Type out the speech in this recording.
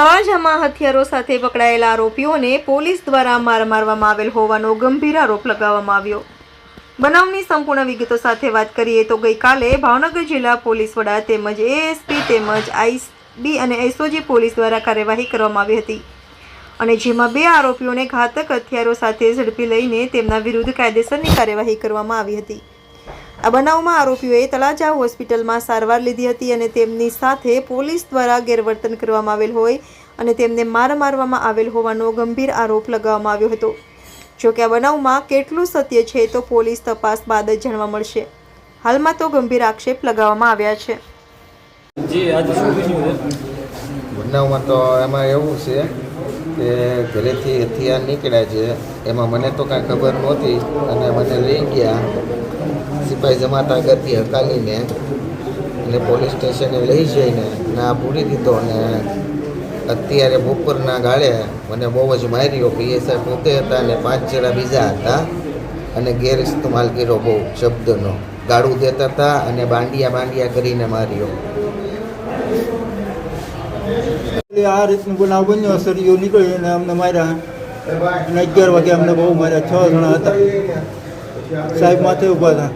તળાજામાં હથિયારો સાથે પકડાયેલા આરોપીઓને પોલીસ દ્વારા માર મારવામાં આવેલ હોવાનો ગંભીર આરોપ લગાવવામાં આવ્યો. બનાવની સંપૂર્ણ વિગતો સાથે વાત કરીએ તો ગઈકાલે ભાવનગર જિલ્લા પોલીસ વડા તેમજ એએસપી તેમજ આઈસબી અને એસઓજી પોલીસ દ્વારા કાર્યવાહી કરવામાં આવી હતી. અને જેમાં બે આરોપીઓને ઘાતક હથિયારો સાથે ઝડપી લઈને તેમના વિરુદ્ધ કાયદેસરની કાર્યવાહી કરવામાં આવી હતી. આ બનાવમાં આરોપીઓએ તળાજા હોસ્પિટલમાં સારવાર લીધી હતી અને તેમની સાથે પોલીસ દ્વારા ગેરવર્તન કરવામાં આવેલ હોય અને તેમને માર મારવામાં આવેલ હોવાનો ગંભીર આરોપ લગાવવામાં આવ્યો હતો. જોકે આ બનાવમાં કેટલું સત્ય છે તો પોલીસ તપાસ બાદ જ જાણવા મળશે. હાલમાં તો ગંભીર આક્ષેપ લગાવવામાં આવ્યા છે? બનાવમાં તો એમાં એવું છે કે ઘરેથી હથિયાર નીકળ્યા છે. એમાં મને તો કાંઈ ખબર નહોતી અને મને લઈ ગયા. સિપાહી જમાત આગળથી હકાલીને અને પોલીસ સ્ટેશને લઈ જઈને ના પૂરી દીધો અને અત્યારે બપોરના ગાળે મને બહુ જ માર્યો. પીએસઆઈ પોતે હતા અને પાંચ જણા બીજા હતા અને ગેરઇસ્તમાલ કર્યો બહુ, શબ્દનો. ગાળું દેતા હતા અને બાંડિયા બાંડિયા કરીને માર્યો. એટલે આ રીતનો બનાવ બન્યો સળીઓ નીકળ્યો અને અમને માર્યા. અને અગિયાર વાગે અમને બહુ માર્યા, છ જણા હતા. સાહેબ માથે ઊભા હતા.